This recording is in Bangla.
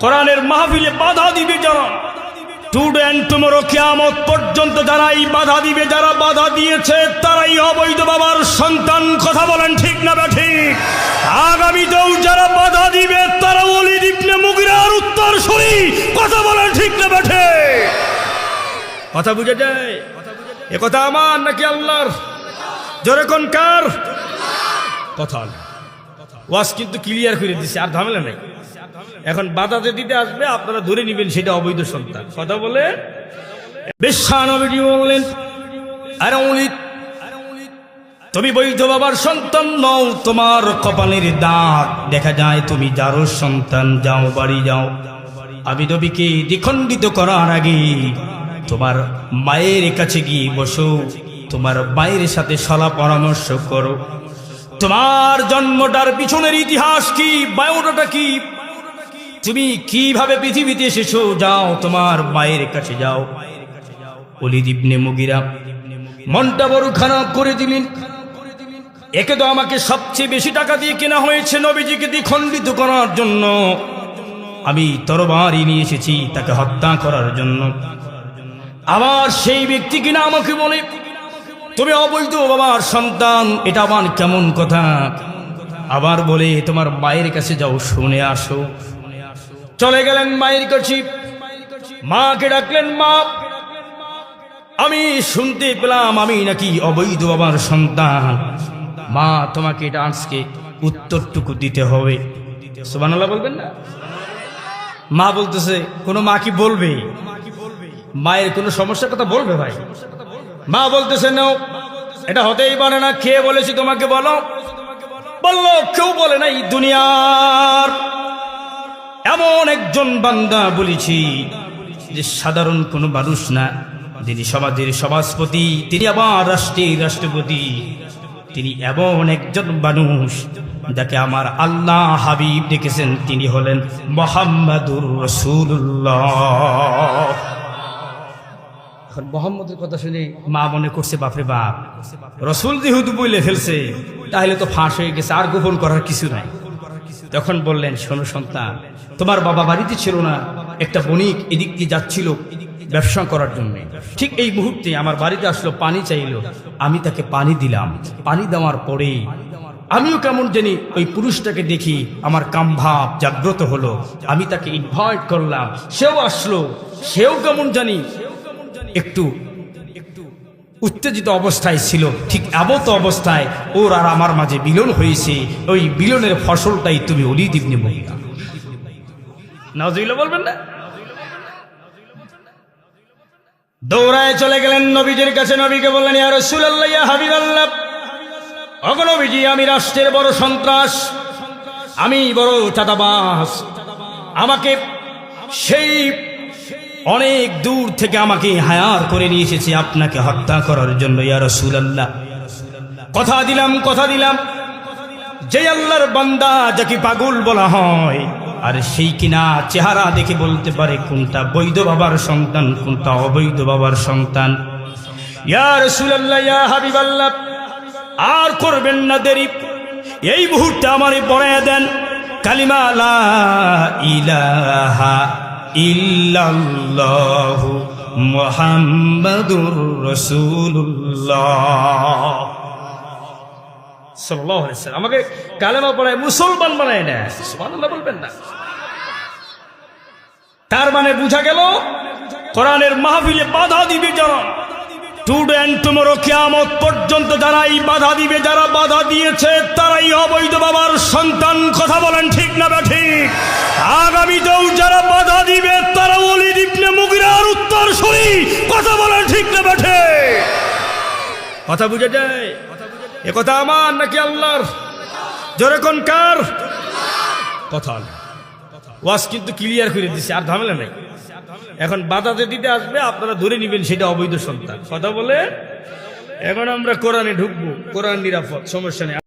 কোরআনের মাহফিলে বাধা দিবে যারা। টুডেন টুমোরো কিয়ামত পর্যন্ত যারা এই বাধা দিবে, যারা বাধা দিয়েছে, তারাই অবৈধ বাবার সন্তান। কথা বলেন ঠিক না বা ঠিক আগামীতেও যারা বাধা দিবে, তারা ওলি দিবনে মুগিরার উত্তর শুনি। কথা বলেন ঠিক না বা ঠিক কথা বুঝে যায়? এ কথা আমার নাকি আল্লাহর? জোরে কোন কার? কথা না। ওয়াজ কিন্তু ক্লিয়ার করে দিছে, আর ঝামেলা নাই। এখন বাধাতে দিতে আসবে, আপনারা ধরে নেবেন সেটা অবৈধ সন্তান। কথা বলে? বললেন, আরে তুমি বৈধ বাবার সন্তান নও, তোমার কপালের দাঁত দেখা যায় তুমি যারো সন্তান, যাও বাড়ি যাও। আমি নবীকে দ্বিখণ্ডিত করার আগে তোমার মায়ের কাছে গিয়ে বসো, তোমার মায়ের সাথে সলা পরামর্শ করো। তোমার জন্মটার পিছনের ইতিহাস কি, বায়োডাটা কি তুমি কীভাবে পৃথিবীতে এসেছ? যাও, তোমার মায়ের কাছে যাও। অলিদ মুগিরা মনটা বড় খারাপ করে দিলেন। একে তো আমাকে সবচেয়ে বেশি টাকা দিয়ে কেনা হয়েছে নবীজিকে দ্বিখণ্ডিত করার জন্য। আমি তরবারি নিয়ে এসেছি তাকে হত্যা করার জন্য। আবার সেই ব্যক্তি কিনা আমাকে বলে, তুমি অবৈধ বাবার সন্তান, এটা আমার কেমন কথা? আবার বলে, তোমার মায়ের কাছে যাও, শুনে আসো। চলে গেলেন মায়ের কাছে। মাকে ডাকলেন, মা, আমি শুনতে পেলাম আমি নাকি অবৈধ বাবার সন্তান। মা, তোমাকে এটা আজকে উত্তরটুকু দিতে হবে। সুবানাল্লাহ বলবেন না? মা বলতেছে, কোনো মা কি বলবে? মায়ের কোনো সমস্যার কথা বলবে ভাই? মা বলতেছে, নাও, এটা হতেই পারে না কে বলেছি তোমাকে বলো। বলল, কেউ বলে নাই দুনিয়ার এমন একজন বান্দা বলেছি যে সাধারণ কোনো মানুষ না। যিনি সমাজের সমাজপতি, তিনি আবার রাষ্ট্রের রাষ্ট্রপতি। তিনি এমন একজন মানুষ যাকে আমার আল্লাহ হাবিব ডেকেছেন। তিনি হলেন মোহাম্মদুর রসুল্লাহ এখন মোহাম্মদের কথা শুনে মা মনে করছে, বাপরে বাপ, রসুল যেহেতু বইলে ফেলছে, তাহলে তো ফাঁস হয়ে গেছে, আর গোপন করার কিছু নাই। তখন বললেন, শোনো সন্তান, তোমার বাবা বাড়িতে ছিল না, একটা বণিক এদিক দিয়ে যাচ্ছিল ব্যবসা করার জন্য। ঠিক এই মুহূর্তে আমার বাড়িতে আসলো, পানি চাইলো। আমি তাকে পানি দিলাম। পানি দেওয়ার পরে আমিও কেমন জানি ওই পুরুষটাকে দেখি আমার কামভাব জাগ্রত হলো। আমি তাকে ইনভাইট করলাম। সেও আসলো। সেও কেমন জানি একটু একটু উত্তেজিত অবস্থায় ছিল। ঠিক এমত অবস্থায় ওর আর আমার মাঝে বিলন হয়েছে। ওই বিলনের ফসলটাই তুমি অলি দিবনি মহিলা নাজিলা বলবেন না? দৌড়ায় চলে গেলেন নবীজির কাছে। নবীকে বললেন, ইয়া আমি রাষ্ট্রের বড় সন্ত্রাস। আমি বড় চাঁদাবাস আমাকে সেই অনেক দূর থেকে আমাকে হায়ার করে নিয়ে এসেছে আপনাকে হত্যা করার জন্য, ইয়া রাসূলুল্লাহ। কথা দিলাম কথা দিলাম। যে আল্লাহর বান্দা যাকে পাগল বলা হয়, আর সেই কিনা চেহারা দেখে বলতে পারে, কোনটা বৈধ বাবার সন্তান, কোনটা অবৈধ বাবার সন্তান। ইয়া রাসূলুল্লাহ, ইয়া হাবিবাল্লাহ, আর করবেন না দেরি। এই মুহূর্তে আমারে পড়ায় দেন। কালিমা ইলাহা ইল্লাল্লাহু মুহাম্মাদুর সাল্লাম। আমাকে কালেমা পড়ায় মুসলমান বানায় না বলবেন না। তার মানে বুঝা গেল, কোরআনের মাহফিলে বাধা দিবে যারা। টুডেন টুমোরো কিয়ামত পর্যন্ত যারা এই বাধা দিবে, যারা বাধা দিয়েছে, তারাই অবৈধ বাবার সন্তান। কথা বলেন ঠিক না বা ঠিক আগামীতেও যারা বাধা দিবে, তারা ওলি দিবনে মুগিরার উত্তর শুনি। কথা বলেন ঠিক না বা ঠিক কথা বুঝে যায়? এ কথা আমার নাকি আল্লাহর? জোরে কোন কার? কথা না। ওয়াজ কিন্তু ক্লিয়ার করে দিছে, আর ঝামেলা নাই। এখন বাধাতে দিতে আসবে, আপনারা ধরে নেবেন সেটা অবৈধ সন্তান। কথা বলে এখন আমরা কোরআনে ঢুকবো, কোরআন নিরাপদ, সমস্যা নেই।